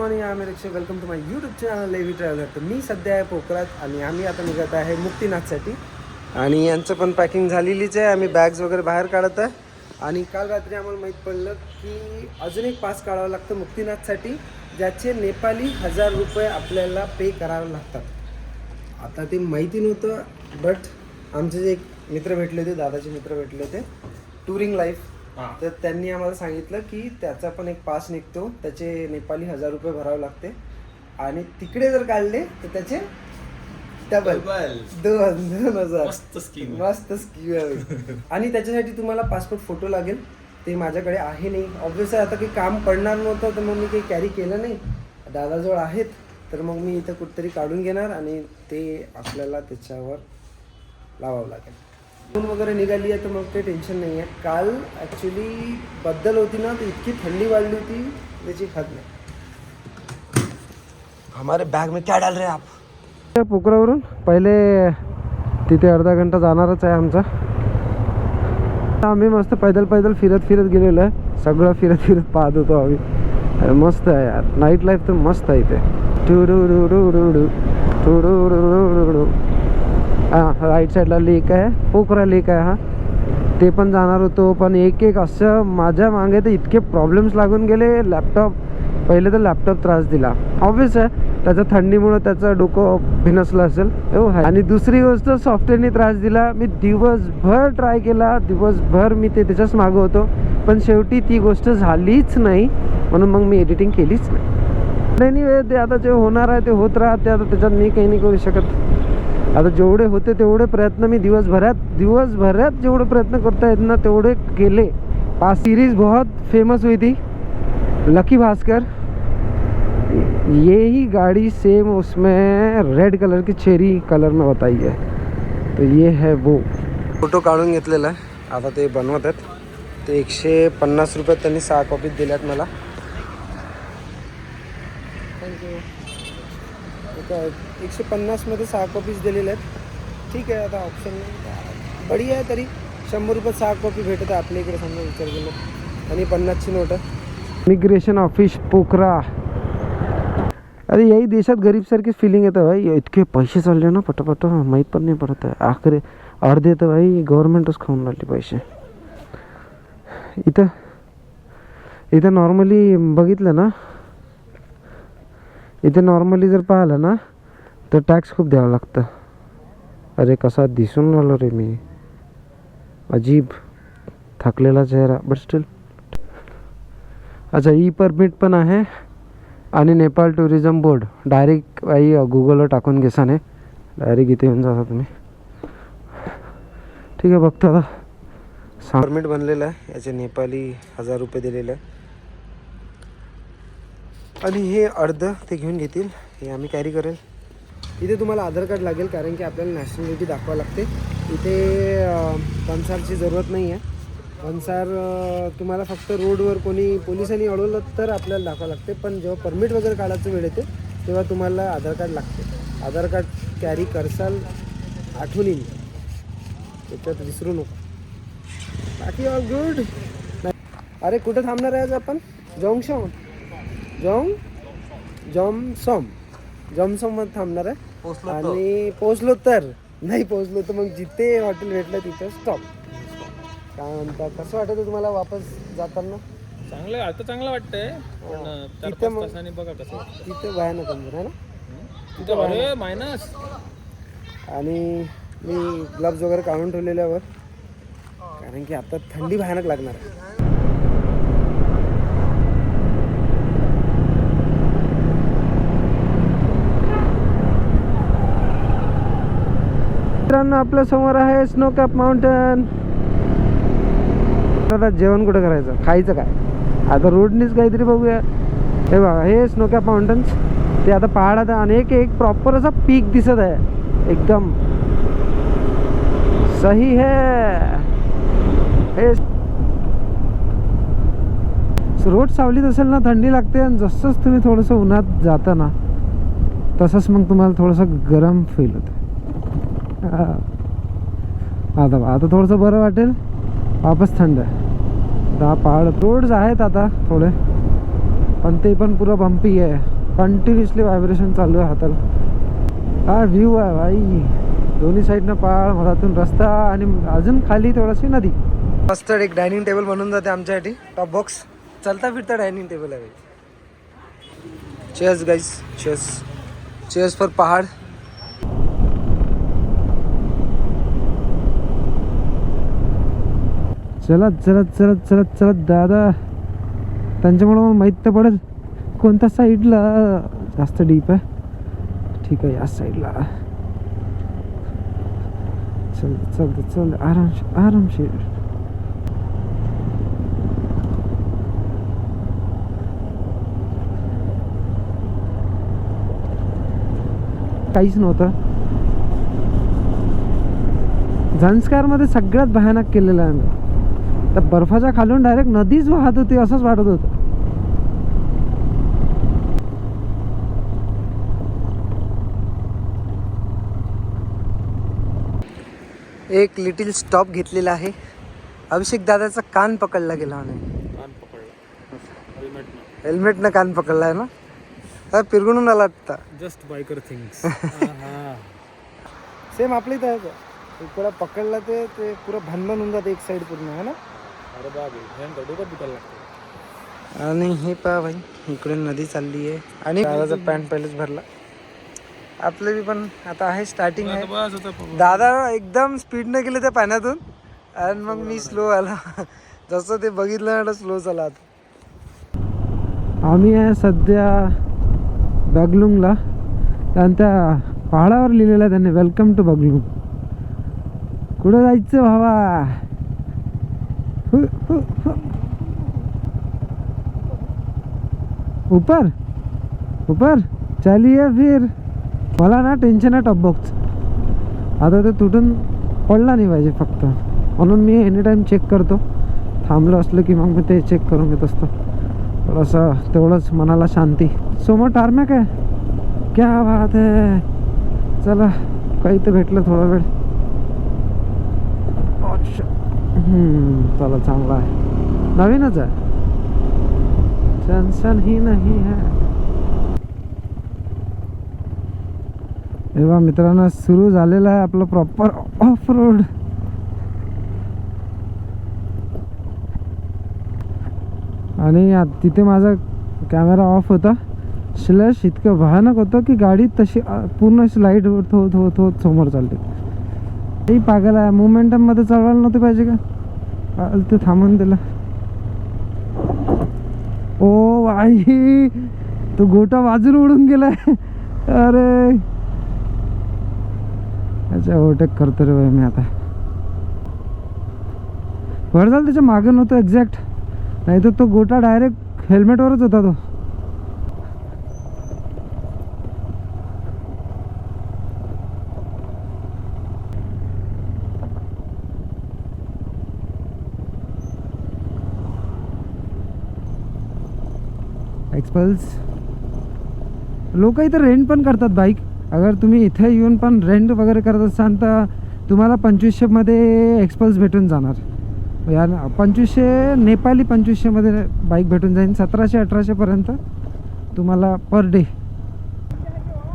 Morning आम्ही रिक्षा welcome to my YouTube channel Levi traveller तर मी सध्या आहे पोखरात आणि आम्ही आता निघत आहे मुक्तीनाथसाठी. आणि यांचं पण पॅकिंग झालेलीच आहे. आम्ही बॅग्स वगैरे बाहेर काढत आहे. आणि काल रात्री आम्हाला माहीत पडलं की अजून एक पास काढावं लागतं मुक्तीनाथसाठी ज्याचे नेपाली हजार रुपये आपल्याला पे करावे लागतात. आता ते माहिती नव्हतं बट आमचे जे एक मित्र भेटले होते दादाचे मित्र भेटले होते टुरिंग लाईफ तर त्यांनी आम्हाला सांगितलं की त्याचा पण एक पास निघतो. त्याचे नेपाली हजार रुपये भरावे लागते. आणि तिकडे जर काढले तर त्याचे डबल दोन दोन हजार. मस्त स्कीम मस्त स्कीम आहे. आणि त्याच्यासाठी तुम्हाला पासपोर्ट फोटो लागेल. ते माझ्याकडे आहे नाही. ऑब्विस आता काही काम पडणार नव्हतं तर मग मी काही कॅरी केलं नाही. दादाजवळ आहेत. तर मग मी इथं कुठतरी काढून घेणार आणि ते आपल्याला त्याच्यावर लावावं लागेल. ऊन वगैरे निघाली आहे तर मग काही टेन्शन नाही आहे. काल ॲक्च्युली बद्दल होती ना तर इतकी थंडी वाढली होती त्याची खात नाही. हमारे बॅग में क्या डाल रहे आप? पोखरावरून पहिले तिथे अर्धा घंटा जाणारच आहे आमचा. आम्ही मस्त पैदल पैदल फिरत फिरत गेलेलो आहे. सगळं फिरत फिरत पाहत होतो आम्ही. अरे मस्त आहे यार. नाईट लाईफ तर मस्त आहे इथे. टुडुडुडुडुडु. हां राईट साईडला लेक आहे. पोखरा लेक आहे हा. ते पण जाणार होतो पण एक एक असं माझ्या मागे तर इतके प्रॉब्लेम्स लागून गेले लॅपटॉप पहिले तर लॅपटॉप त्रास दिला. ऑब्विस आहे त्याच्या थंडीमुळं त्याचं डोकं भिनसलं असेल. हो आहे. आणि दुसरी गोष्ट सॉफ्टवेअरने त्रास दिला. मी दिवसभर ट्राय केला. दिवसभर मी ते त्याच्याच मागं होतो. पण शेवटी ती गोष्ट झालीच नाही. म्हणून मग मी एडिटिंग केलीच नाही. नाही नाही ते आता जे होणार आहे ते होत राहते. आता त्याच्यात मी काही नाही करू शकत. आता जेवढे होते तेवढे प्रयत्न मी दिवसभरात दिवसभरात जेवढे प्रयत्न करता येत ना तेवढे केले. पास सीरीज़ बहुत फ़ेमस हुई थी. लकी भास्कर ये ही गाड़ी सेम उसमें रेड कलर की चेरी कलर में बताई है. तो ये है वो. फ़ोटो काढून घेतलेला आहे. आता ते बनवत आहेत. ते एकशे पन्नास रुपयात त्यांनी सहा कॉपीज दिल्यात मला. एकशे पन्नासमध्ये सहा कॉपीज दिलेल्या आहेत. ठीक आहे आता ऑप्शन बढिया आहे तरी. शंभर रुपयात सहा कॉपी भेटत आहे आपल्या इकडे समजा विचार केला आणि पन्नासची नोट आहे. Immigration office Pokhara. अरे याही देशात गरीबसारखी फिलिंग येतं भाई. इतके पैसे चालले ना पटापट. माहीत पण नाही पडत आहे. आखरे अर्धे तर भाई गव्हर्नमेंटच खाऊन लागले पैसे. इथं इथं नॉर्मली बघितलं ना इथे नॉर्मली जर पाहिलं ना तर टॅक्स खूप द्यावं लागतं. अरे कसा दिसून राहिलो रे मी. अजीब. थकलेला चेहरा बट स्टील अच्छा ई परमिट पण आहे. आणि नेपाळ टुरिझम बोर्ड डायरेक्ट आई गुगलवर टाकून घेसाने डायरेक्ट इथे येऊन जाता तुम्ही. ठीक आहे बघतो आता. परमिट बनलेलं आहे. याचे नेपाली हजार रुपये दिलेले आहे आणि हे अर्ध ते घेऊन घेतील. हे आम्ही कॅरी करेल. इथे तुम्हाला आधार कार्ड लागेल कारण की आपल्याला नॅशनॅलिटी दाखवावं लागते. इथे अं, जरूरत नाही आहे पंसार तुम्हाला फक्त रोडवर कोणी पोलिसांनी अडवलं तर आपल्याला दाखवावं लागते. पण जेव्हा परमिट वगैरे काढायचं वेळ येते तेव्हा तुम्हाला आधार कार्ड लागते. आधार कार्ड कॅरी करसाल आठवून येईल. त्याच्यात विसरू नको. बाकी ऑल गुड अरे कुठं थांबणार आहे आज आपण? जॉंगशॉन जॉंग जॉमसॉम जॉमसॉममध्ये थांबणार आहे. आणि पोचलो तर. नाही पोचलो तर मग जिथे हॉटेल भेटलं तिथं स्टॉप काय म्हणता कसं वाटतं तुम्हाला वापस जाताना? चांगलं आता चांगलं वाटतंय पण चार तिथं मग- बघा कसं. तिथे भयानक अंदर आहे ना? तिथं अरे मायनस आणि मी ग्लव्ज वगैरे काढून ठेवलेल्यावर कारण की आता थंडी भयानक लागणार आहे. मित्रांनो आपल्यासमोर आहे स्नो कॅप माउंटन. आता जेवण कुठं करायचं? खायचं काय? आता रोडनीच काहीतरी बघूया. हे बघा हे स्नो कॅप माउंटन्स. ते आता पहाडात आहे आणि एक एक प्रॉपर असा पीक दिसत आहे. एकदम. सही है. हे रोड सावलीत असेल ना थंडी लागते आणि जसंच तुम्ही थोडंसं उन्हात जाता ना तसंच मग तुम्हाला थोडंसं गरम फील होतं. आता आता थोडंसं बरं वाटेल. वापस थंड आहे. पहाड रोड्स आहेत आता थोडे. पण ते पण पुरं बंपी आहे. कंटिन्युअसली व्हायब्रेशन चालू आहे हाताला. हा व्ह्यू आहे भाई. दोन्ही साईडनं पहाड मधातून रस्ता आणि अजून खाली थोडीशी नदी. मस्त एक डायनिंग टेबल बनून जाते आमच्यासाठी. टॉप बॉक्स चलता फिरता डायनिंग टेबल आहे chairs guys chairs chairs for पहाड. चलत चलत चलत चलत चलत दादा. त्यांच्यामुळं मला माहीत तर पडेल. कोणत्या साईडला जास्त डीप आहे. ठीक आहे या साईडला चल चल चल आरामशीर आरामशीर काहीच नव्हतं. झंस्कारमध्ये सगळ्यात भयानक केलेलं आहे आम्ही. त्या बर्फाच्या खालून डायरेक्ट नदीच वाहत होती असंच वाटत होतं. एक लिटिल स्टॉप घेतलेला आहे. अभिषेक दादाचा कान पकडला गेला म्हणे कान पकडला. हेल्मेटनं कान पकडलाय ना? हा पिरगुणून आला आता. जस्ट बायकर थिंग्स सेम आहे. का इकडं पकडला ते ते पुरं भनभन होऊन जाते एक साईड पूर्ण आहे ना? अरे बाबे भयंकर डोकं दुखायला लागतं आणि हे पहा भाई इकडे नदी चालली आहे. आणि दादाचा पॅन्ट पहिलेच भरला. आपलं बी पण आता आहे स्टार्टिंग आहे. बस होता बाबा. दादा एकदम स्पीडने गेले त्या पाण्यातून. आणि मग मी स्लो आला. जसं ते बघितलं ना स्लो झाला आम्ही आहे सध्या बॅगलुंगला. आणि त्या पहाडावर लिहिलेलं आहे त्यांनी वेलकम टू बगलुंग. कुठं जायचं भावा. ऊपर ऊपर चलिए फिर. मला ना टेन्शन आहे टॉपबॉक्स आता ते तुटून पडला नाही पाहिजे फक्त. म्हणून मी एनी टाईम चेक करतो. थांबलं असलं की मग मी ते चेक करून घेत असतो. थोडंसं तेवढंच मनाला शांती. समोर टारमॅक आहे. क्या बात आहे. चला काही तर भेटलं थोडा वेळ अच्छा. हम्म, चला चांगला आहे. नवीनच आहे. टेन्शन ही नाही है तेव्हा मित्रांनो सुरू झालेलं आहे आपलं प्रॉपर ऑफ रोड आणि तिथे माझा कॅमेरा ऑफ होता. स्लॅश इतकं भयानक होतं की गाडी तशी पूर्ण स्लाईड होत होत होत होत समोर चालते. ही पागल आहे. मुवमेंटममध्ये चालवायला नव्हती पाहिजे का? पागल ते थांबून त्याला. ओ आई तो गोटा बाजूला उडून गेलाय. अरे. अच्छा ओव्हरटेक करतो रे मी आता. बरं झालं त्याच्यामागे नव्हतं एक्झॅक्ट. नाही तर तो गोटा डायरेक्ट हेल्मेटवरच होता तो. पल्स लोक इथं रेंट पण करतात बाईक अगर तुम्ही इथे येऊन पण रेंट वगैरे करत असाल तर तुम्हाला पंचवीसशेमध्ये एक्सपल्स भेटून जाणार. या पंचवीसशे नेपाली पंचवीसशेमध्ये बाईक भेटून जाईल. सतराशे अठराशेपर्यंत तुम्हाला पर डे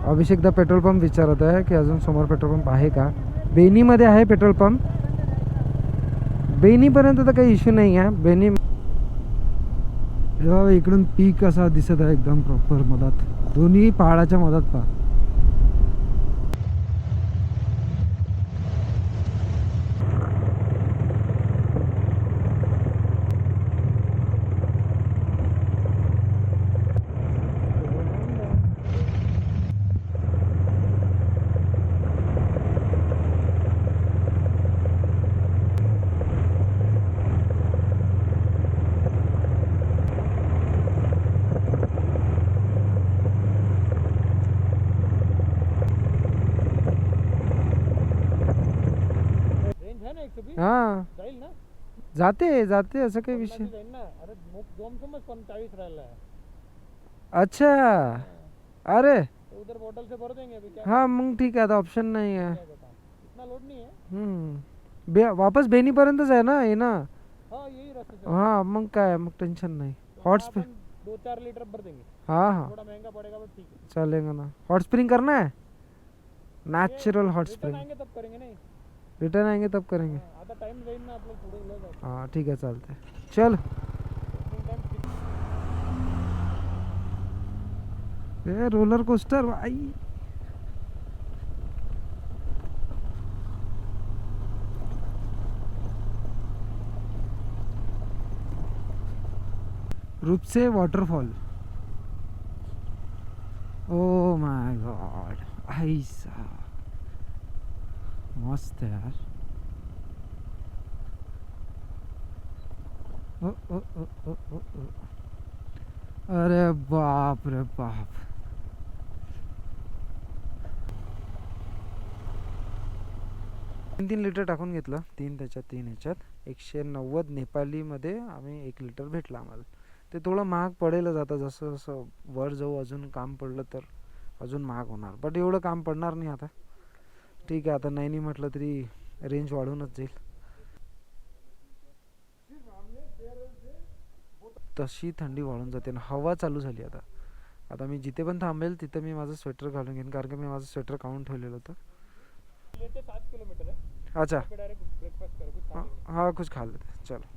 अभिषेकदा पेट्रोल पंप विचारत आहे की अजून समोर पेट्रोल पंप आहे का? बेनीमध्ये आहे पेट्रोल पंप बेनीपर्यंत तर काही इश्यू नाही आहे बेनी हे बाबा इकडून पीक असा दिसत आहे एकदम प्रॉपर मधात. दोन्ही पहाडाच्या मधात पहा. हाँ। जाते जाते असं काही विषय पण है। अच्छा। अरे। तो उधर बोतल से भर देंगे अभी क्या हाँ मग ठीक है आता ऑप्शन नाही बता इतना लोड नहीं है? हम्म. बे वापस बेनीपर्यंतच आहे ना हे ना हाँ यही रास्ते से। हाँ मग काय मग टेन्शन नाही। तो हॉट अपन दो चार लीटर भर देंगे। हाँ हाँ। थोड़ा महँगा पड़ेगा बट ठीक है। चलेगा ना। हॉट स्प्रिंग करना है? नेचुरल हॉट स्प्रिंग तब करेंगे नहीं। रिटर्न आएंगे तब करेंगे। हाँ, आता टाइम जाईल ना आपलं पुढे लय जाऊ हाँ ठीक है। चालते चल। ए रोलर कोस्टर भाई। रूपसे वॉटरफॉल ओ माय गॉड ऐसा मस्त यार ओ, ओ, ओ, ओ, ओ, ओ. अरे बाप रे बाप तीन तीन लिटर टाकून घेतलं. तीन त्याच्यात तीन ह्याच्यात. एकशे नव्वद नेपालीमध्ये आम्ही एक लिटर भेटलं आम्हाला. ते थोडं महाग पडेलच आता. जसं जसं वर जाऊ अजून काम पडलं तर अजून महाग होणार. बट एवढं काम पडणार नाही आता. ठीक आहे आता नाही नाही म्हटलं तरी रेंज वाढूनच जाईल. तशी थंडी वाढून जाते आणि हवा चालू झाली आता. आता मी जिथे पण थांबेल तिथं मी माझं स्वेटर घालून घेईन कारण की मी माझं स्वेटर काढून ठेवलेलं होतं. किलोमीटर अच्छा. कुछ खा हा कुछ लेते चलो.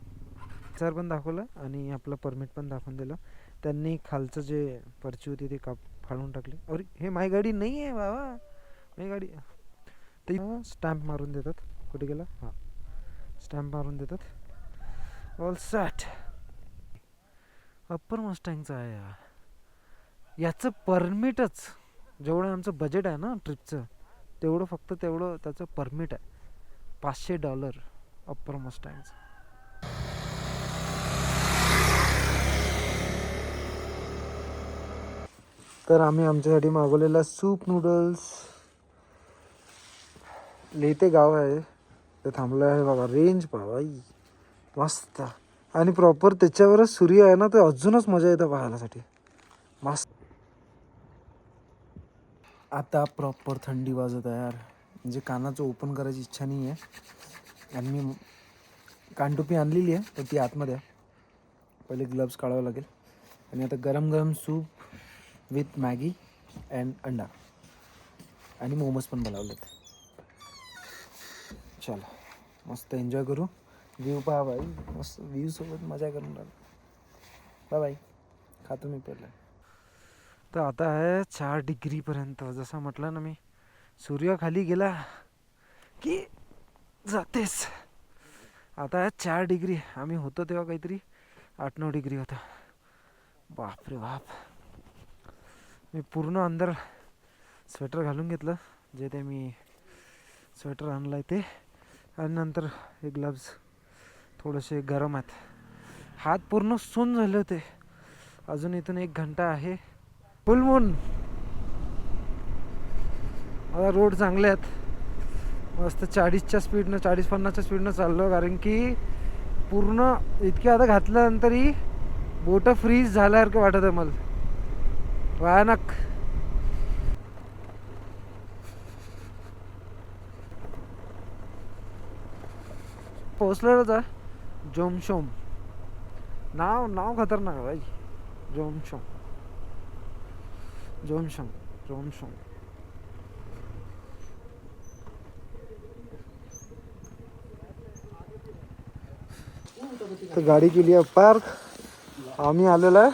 सर पण दाखवलं आणि आपलं परमिट पण दाखवून दिलं. त्यांनी खालचं जे पर्ची होती ते काप फाडून टाकली. अरे हे माझी गाडी नाही आहे बाबा. माझी गाडी ते स्टॅम्प मारून देतात. कुठे गेला? हां. स्टॅम्प मारून देतात. ऑल सॅट अप्पर मस्टँगचं आहे यार. याचं परमिटच जेवढं आमचं बजेट आहे ना ट्रिपचं तेवढं फक्त तेवढं त्याचं परमिट आहे. पाचशे डॉलर अप्पर मस्टँगचं तर आम्ही आमच्यासाठी मागवलेला सूप नूडल्स लेते गाव आहे. ते थांबलं आहे बाबा. रेंज बाई मस्त. आणि प्रॉपर त्याच्यावरच सूर्य आहे ना ते अजूनच मजा येतं पाहायलासाठी. मस्त. आता प्रॉपर थंडी वाजत आहे यार. म्हणजे कानाचं ओपन करायची इच्छा नाही आहे आणि मी कानटोपी आणलेली आहे तर ती आतमध्ये आहे. पहिले ग्लव्स काढावं लागेल. आणि आता गरम गरम सूप विथ मॅगी अँड अंडा. आणि मोमोज पण बनवलेत. चला मस्त एन्जॉय करू. व्ह्यू पहा बाई मस्त व्ह्यू सोबत मजा करून राहू. बाय बाय खातो मी पहिलं. तर आता आहे चार डिग्रीपर्यंत जसं म्हटलं ना मी सूर्य खाली गेला की जातेच आता आहे चार डिग्री आम्ही होतो तेव्हा काहीतरी आठ नऊ डिग्री होता. बाप रे बाप. मी पूर्ण अंदर स्वेटर घालून घेतलं जे ते मी स्वेटर आणलं आहे ते. आणि नंतर हे ग्लव्ज थोडेसे गरम आहेत. हात पूर्ण सून झाले होते. अजून इथून एक घंटा आहे. फुलमून आता रोड चांगले आहेत. मस्त चाळीसच्या स्पीडनं चाळीस पन्नासच्या स्पीडनं चाललो कारण की पूर्ण इतके आता घातल्यानंतरही बोटं फ्रीज झाल्यासारखं वाटत आहे मला. भयानक. पोचलेलंच आहे जोमशोम. नाव नाव खतरनाक आहे भाई. जोमशोम. जोमशोम जोमशोम. तर गाडी केली आहे पार्क. आम्ही आलेलो आहे.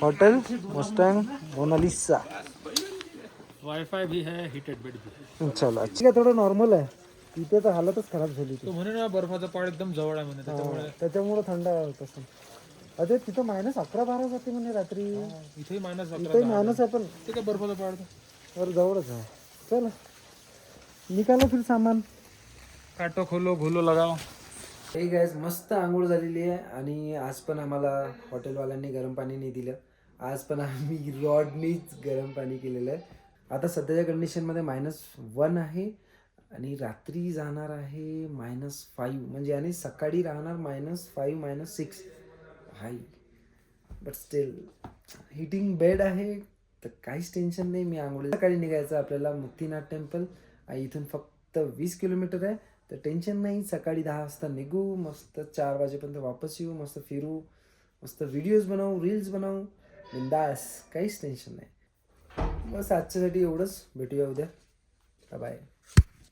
Hotel Mustang Mona Lisa. वाईफाय भी है हीटेड बेड भी चला. ठीक आहे थोडं नॉर्मल आहे. तिथे तर हालतच खराब झाली ती तो म्हणे ना बर्फाचा पाड एकदम जवळ आहे म्हणे त्याच्यामुळे त्याच्यामुळे थंड होत असेल अरे तिथं मायनस अकरा बारा जाते म्हणे रात्री. इथेही मायनस इथे मायनस आहे पण ते काय बर्फाचा पाड वर जवळच आहे. चल. निकालो फिर सामान. काटो खोलो घोलो लगाव हे गायज मस्त आंघोळ झालेली आहे आणि आज पण आम्हाला हॉटेलवाल्यांनी गरम पाणी नाही दिलं. आज पण आम्ही रॉडनीच गरम पाणी केलेलं आहे. आता सध्याच्या कंडिशनमध्ये मायनस वन आहे. आणि रात्री जाणार आहे मायनस फाईव्ह म्हणजे आणि सकाळी राहणार minus five minus six high but still heating bed आहे तर काहीच टेन्शन नाही. मी आंघोळी सकाळी निघायचं आपल्याला मुक्तीनाथ टेम्पल आणि इथून फक्त वीस किलोमीटर आहे. तर टेन्शन नाही. सकाळी दहा वाजता निघू. मस्त चार वाजेपर्यंत वापस येऊ. मस्त फिरू. मस्त व्हिडिओज बनवू रील्स बनवू. बिंदास काहीच टेन्शन नाही. बस आजच्यासाठी एवढंच. भेटूया उद्या. बाय